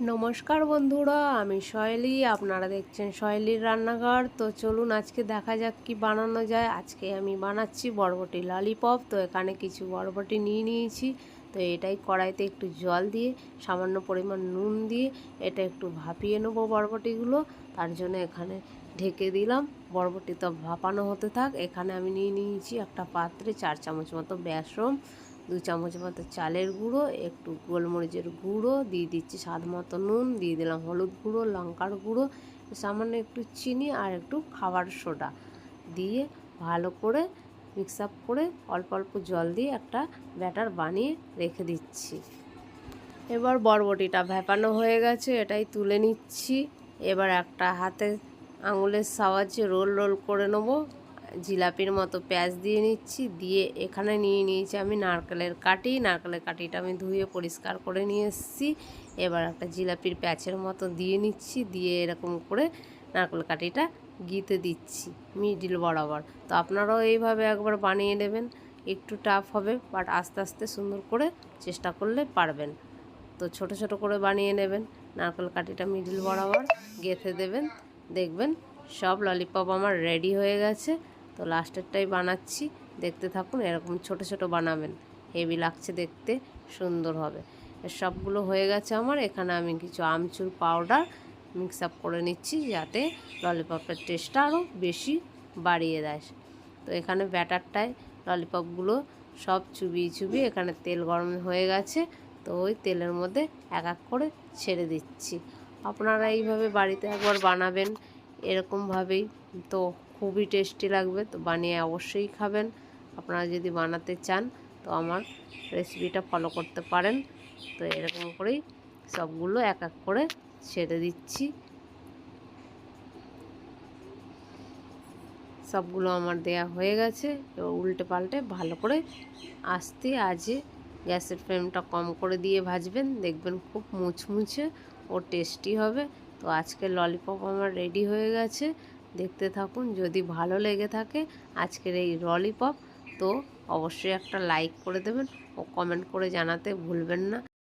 নমস্কার বন্ধুরা, আমি শৈলী, আপনারা দেখছেন শৈলীর রান্নাঘর। তো চলুন আজকে দেখা যাক কি বানানো যায়। আজকে আমি বানাচ্ছি বরবটি ললিপপ। তো এখানে কিছু বরবটি নিয়ে নিয়েছি। তো এটাই কড়াইতে একটু জল দিয়ে, সামান্য পরিমাণ নুন দিয়ে এটা একটু ভাপিয়ে নেব বরবটিগুলো। তার জন্য এখানে ঢেকে দিলাম। বরবটি তো ভাপানো হতে থাক। এখানে আমি নিয়ে নিয়েছি একটা পাত্রে চার চামচ মতো বেসন। দু চামচ মতো চালের গুঁড়ো, একটু গোলমরিচের গুঁড়ো, দিয়ে দিচ্ছি স্বাদ মতো নুন, দিয়ে দিলাম হলুদ গুঁড়ো, লঙ্কার গুঁড়ো, সামান্য একটু চিনি আর একটু খাবার সোডা দিয়ে ভালো করে মিক্স আপ করে অল্প অল্প জল দিয়ে একটা ব্যাটার বানিয়ে রেখে দিচ্ছি। এবার বরবটিটা ভেপানো হয়ে গেছে, এটাই তুলে নিচ্ছি। এবার একটা হাতে আঙুলের সাহায্যে রোল রোল করে নেব। জিলাপির মতো পেঁয়াজ দিয়ে নিচ্ছি, দিয়ে এখানে নিয়ে নিয়েছি আমি নারকেলের কাটি। নারকেলের কাটিটা আমি ধুয়ে পরিষ্কার করে নিয়ে এসেছি। এবার একটা জিলাপির প্যাচের মতো দিয়ে নিচ্ছি, দিয়ে এরকম করে নারকেল কাটিটা গিতে দিচ্ছি, মিডিল বরাবর। তো আপনারাও এইভাবে একবার বানিয়ে নেবেন, একটু টাফ হবে বাট আস্তে আস্তে সুন্দর করে চেষ্টা করলে পারবেন। তো ছোট ছোট করে বানিয়ে নেবেন, নারকেল কাঠিটা মিডিল বরাবর গেঁথে দেবেন, দেখবেন সব ললিপপ আমার রেডি হয়ে গেছে। তো লাস্টেরটাই বানাচ্ছি। দেখতে থাকুন, এরকম ছোট ছোট বানাবেন। হেভি লাগছে দেখতে, সুন্দর হবে। সবগুলো হয়ে গেছে আমার। এখানে আমি কিছু আমচুর পাউডার মিক্স আপ করে নিচ্ছি যাতে ললিপপের টেস্টটা আরও বেশি বাড়িয়ে দেয়। তো এখানে ব্যাটারটায় ললিপপগুলো সব চুবিয়ে চুবিয়ে এখানে তেল গরম হয়ে গেছে। তো ওই তেলের মধ্যে এক এক করে ছেড়ে দিচ্ছি। আপনারা এইভাবে বাড়িতে একবার বানাবেন এরকমভাবেই তো খুবই টেস্টি লাগবে, তো বানিয়ে অবশ্যই খাবেন। আপনারা যদি বানাতে চান, তো আমার রেসিপিটা ফলো করতে পারেন। তো এরকম করেই সবগুলো এক এক করে ছেড়ে দিচ্ছি। সবগুলো আমার দেয়া হয়ে গেছে, এবার উল্টে পাল্টে ভালো করে আস্তে আজে গ্যাসের ফ্লেমটা কম করে দিয়ে ভাজবেন, দেখবেন খুব মুচমুচে ও টেস্টি হবে। তো আজকে ললিপপ আমার রেডি হয়ে গেছে দেখতে থাকুন। যদি ভালো লেগে থাকে আজকের এই ললিপপ, তো অবশ্যই একটা লাইক করে দেবেন ও কমেন্ট করে জানাতে ভুলবেন না।